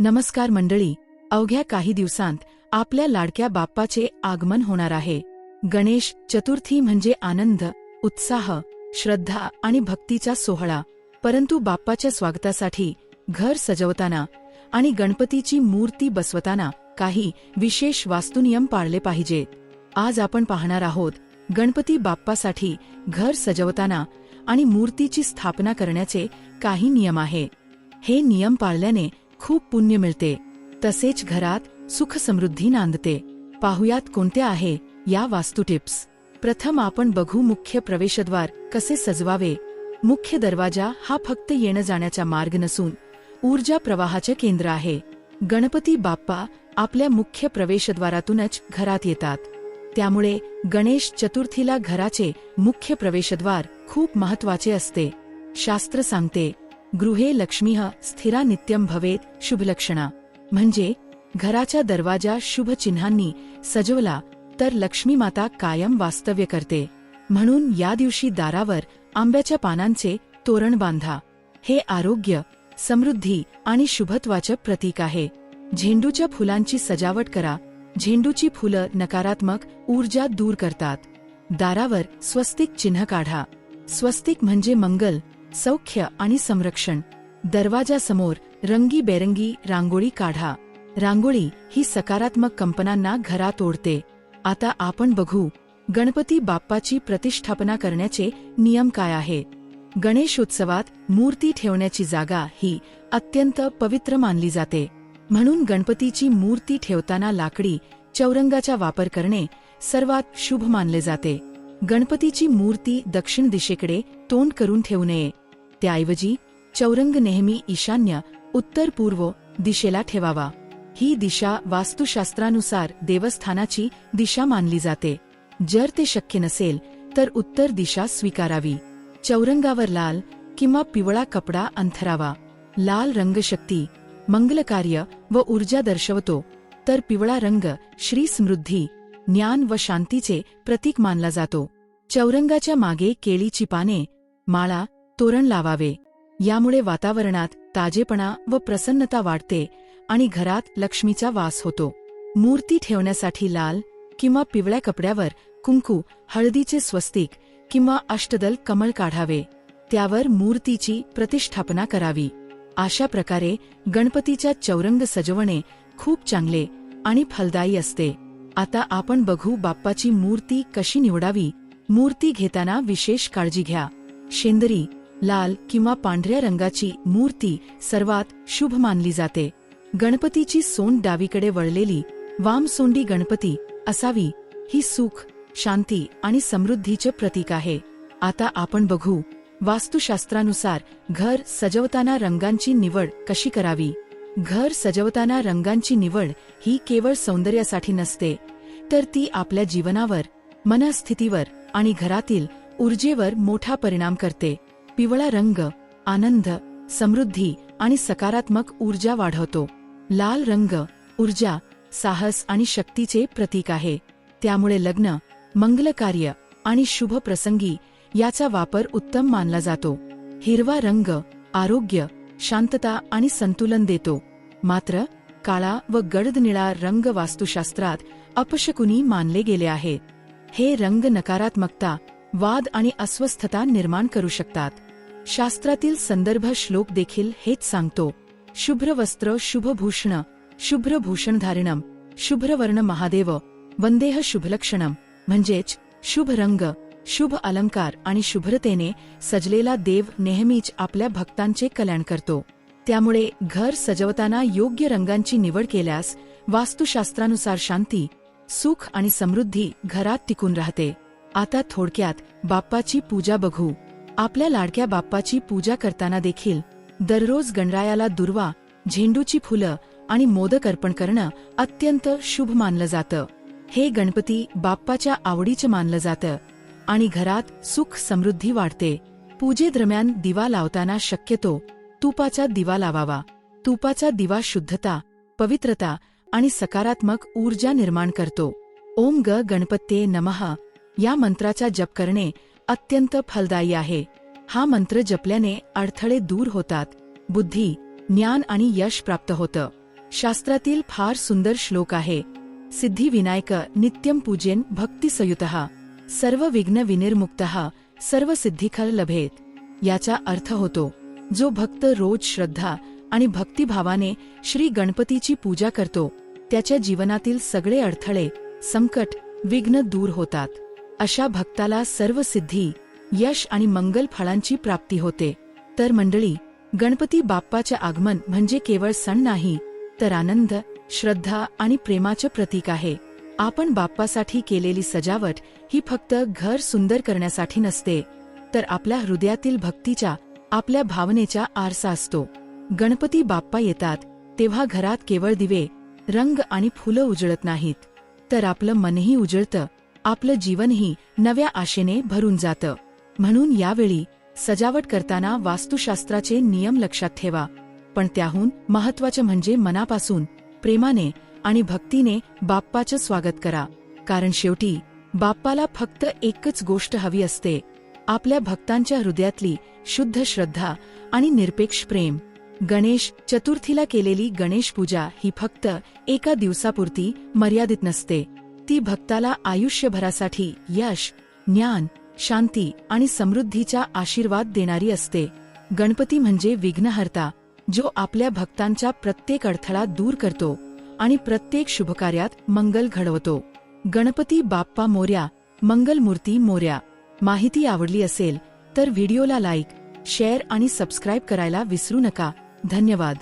नमस्कार मंडळी अवघ्या काही दिवसांत आपल्या लाडक्या बाप्पाचे आगमन होणार आहे. गणेश चतुर्थी म्हणजे आनंद उत्साह श्रद्धा आणि भक्तीचा सोहळा. परंतु बाप्पाच्या स्वागतासाठी घर सजवताना आणि गणपतीची मूर्ती बसवताना काही विशेष वास्तुनियम पाळले पाहिजेत. आज आपण पाहणार आहोत गणपती बाप्पासाठी घर सजवताना आणि मूर्तीची स्थापना करण्याचे काही नियम आहे. हे नियम पाळल्याने खूप पुण्य मिळते. तसेच घरात सुख समृद्धी नांदते. पाहुयात कोणत्या आहे या वास्तू टिप्स. प्रथम आपण बघू मुख्य प्रवेशद्वार कसे सजवावे. मुख्य दरवाजा हा फक्त येणं जाण्याचा मार्ग नसून ऊर्जा प्रवाहाचे केंद्र आहे. गणपती बाप्पा आपल्या मुख्य प्रवेशद्वारातूनच घरात येतात. त्यामुळे गणेश चतुर्थीला घराचे मुख्य प्रवेशद्वार खूप महत्त्वाचे असते. शास्त्र सांगते गृहे लक्ष्मीः स्थिरा नित्यम भवेत शुभलक्षणा. म्हणजे घराच्या दरवाजा शुभ चिन्हांनी सजवला तर लक्ष्मी माता कायम वास्तव्य करते. म्हणून या दिवशी दारावर आंब्याच्या पानांचे तोरण बांधा. हे आरोग्य समृद्धी आणि शुभत्वाचं प्रतीक आहे. झेंडूच्या फुलांची सजावट करा. झेंडूची फुलं नकारात्मक ऊर्जा दूर करतात. दारावर स्वस्तिक चिन्ह काढा. स्वस्तिक म्हणजे मंगल सौख्य आणि संरक्षण. दरवाजासमोर रंगीबेरंगी रांगोळी काढा. रांगोळी ही सकारात्मक कंपनांना घरात ओढते आता आपण बघू गणपती बाप्पाची प्रतिष्ठापना करण्याचे नियम काय आहे? गणेशोत्सवात मूर्ती ठेवण्याची जागा ही अत्यंत पवित्र मानली जाते. म्हणून गणपतीची मूर्ती ठेवताना लाकडी चौरंगाचा वापर करणे सर्वात शुभ मानले जाते. गणपतीची मूर्ती दक्षिण दिशेकडे तोंड करून ठेवू नये. त्याऐवजी चौरंग नेहमी ईशान्य उत्तर पूर्व दिशेला ठेवावा. ही दिशा वास्तुशास्त्रानुसार देवस्थानाची दिशा मानली जाते. जर ते शक्य नसेल तर उत्तर दिशा स्वीकारावी. चौरंगावर लाल किंवा पिवळा कपडा अंथरावा. लाल रंग शक्ती मंगलकार्य व ऊर्जा दर्शवतो. तर पिवळा रंग श्री समृद्धी ज्ञान व शांतीचे प्रतीक मानला जातो. चौरंगाच्या मागे केळीची पाने माळा तोरण लावावे. यामुळे वातावरणात ताजेपणा व प्रसन्नता वाढते आणि घरात लक्ष्मीचा वास होतो. मूर्ती ठेवण्यासाठी लाल किंवा पिवळ्या कपड्यावर कुंकू हळदीचे स्वस्तिक किंवा अष्टदल कमळ काढावे. त्यावर मूर्तीची प्रतिष्ठापना करावी. अशा प्रकारे गणपतीच्या चौरंग सजवणे खूप चांगले आणि फलदायी असते. आता आपण बघू बाप्पाची मूर्ती कशी निवडावी. मूर्ती घेताना विशेष काळजी घ्या. शेंदरी लाल किंवा पांढऱ्या रंगाची मूर्ती सर्वात शुभ मानली जाते. गणपतीची सोंड डावीकडे वळलेली वामसोंडी गणपती असावी ही सुख शांती आणि समृद्धीचे प्रतीक आहे. आता आपण बघू वास्तुशास्त्रानुसार घर सजवताना रंगांची निवड कशी करावी? घर सजवताना रंगांची निवड ही केवळ सौंदर्यासाठी नसते तर ती आपल्या जीवनावर मनस्थितीवर आणि घरातील ऊर्जेवर मोठा परिणाम करते. पिवळा रंग आनंद समृद्धी आणि सकारात्मक ऊर्जा वाढवतो. लाल रंग ऊर्जा साहस आणि शक्तीचे प्रतीक आहे. त्यामुळे लग्न मंगलकार्य आणि शुभ प्रसंगी याचा वापर उत्तम मानला जातो. हिरवा रंग आरोग्य शांतता आणि संतुलन देतो. मात्र काळा व गडद निळा रंग वास्तुशास्त्रात अपशकुनी मानले गेले आहे हे रंग नकारात्मकता वाद आणि अस्वस्थता निर्माण करू शकतात. शास्त्रातील संदर्भ श्लोक देखील हेच सांगतो. शुभ्र वस्त्र शुभभूषण शुभ्र भूषणधारिणम शुभ्रवर्ण महादेव वंदेह शुभलक्षणम म्हणजेच शुभ रंग शुभ अलंकार आणि शुभ्रतेने सजलेला देव नेहमीच आपल्या भक्तांचे कल्याण करतो. त्यामुळे घर सजवताना योग्य रंगांची निवड केल्यास वास्तुशास्त्रानुसार शांती सुख आणि समृद्धी घरात टिकून राहते. आता थोडक्यात बाप्पाची पूजा बघू. आपल्या लाडक्या बाप्पाची पूजा करताना देखील दररोज गणरायाला दुर्वा झेंडूची फुलं आणि मोदक अर्पण करणं अत्यंत शुभ मानलं जातं. हे गणपती बाप्पाच्या आवडीचं मानलं जातं आणि घरात सुख समृद्धी वाढते. पूजेदरम्यान दिवा लावताना शक्यतो तुपाचा दिवा लावावा. तुपाचा दिवा शुद्धता पवित्रता आणि सकारात्मक ऊर्जा निर्माण करतो. ओम ग गणपत्ये नमः या मंत्राचा जप करणे अत्यंत फलदायी आहे. हा मंत्र जपल्याने अडथळे दूर होतात. बुद्धी ज्ञान आणि यश प्राप्त होतं. शास्त्रातील फार सुंदर श्लोक आहे. सिद्धिविनायक नित्यम पूजेन भक्तिसयुतः. सर्व विघ्न विनिर्मुक्त सर्व सिद्धिखल लभेत. याचा अर्थ होतो जो भक्त रोज श्रद्धा आणि भक्तिभावाने श्री गणपतीची पूजा करतो त्याच्या जीवनातील सगळे अडथळे संकट विघ्न दूर होतात. अशा भक्ताला सर्व सिद्धी यश आणि मंगल फळांची प्राप्ती होते. तर मंडळी गणपती बाप्पाचे आगमन म्हणजे केवळ सण नाही तर आनंद श्रद्धा आणि प्रेमाचे प्रतीक आहे. आपण बाप्पासाठी केलेली सजावट ही फक्त घर सुंदर करण्यासाठी नसते तर आपल्या हृदयातील भक्तीच्या आपल्या भावनेचा आरसा असतो. गणपती बाप्पा येतात तेव्हा घरात केवळ दिवे रंग आणि फुलं उजळत नाहीत. तर आपलं मनही उजळतं आपलं जीवनही नव्या आशेने भरून जातं. म्हणून यावेळी सजावट करताना वास्तुशास्त्राचे नियम लक्षात ठेवा. पण त्याहून महत्वाचं म्हणजे मनापासून प्रेमाने आणि भक्तीने बाप्पाचं स्वागत करा. कारण शेवटी बाप्पाला फक्त एकच गोष्ट हवी असते. आपल्या भक्तांच्या हृदयातली शुद्ध श्रद्धा आणि निरपेक्ष प्रेम. गणेश चतुर्थीला केलेली गणेश पूजा ही फक्त एका दिवसापुरती मर्यादित नसते. ती भक्ताला आयुष्यभरासाठी यश ज्ञान शांती आणि समृद्धीचा आशीर्वाद देणारी असते. गणपती म्हणजे विघ्नहर्ता जो आपल्या भक्तांचा प्रत्येक अडथळा दूर करतो आणि प्रत्येक शुभकार्यात मंगल घडवतो. गणपती बाप्पा मोर्या मंगलमूर्ती मोर्या. माहिती आवडली असेल तर व्हिडिओला लाईक शेअर आणि सबस्क्राईब करायला विसरू नका. धन्यवाद.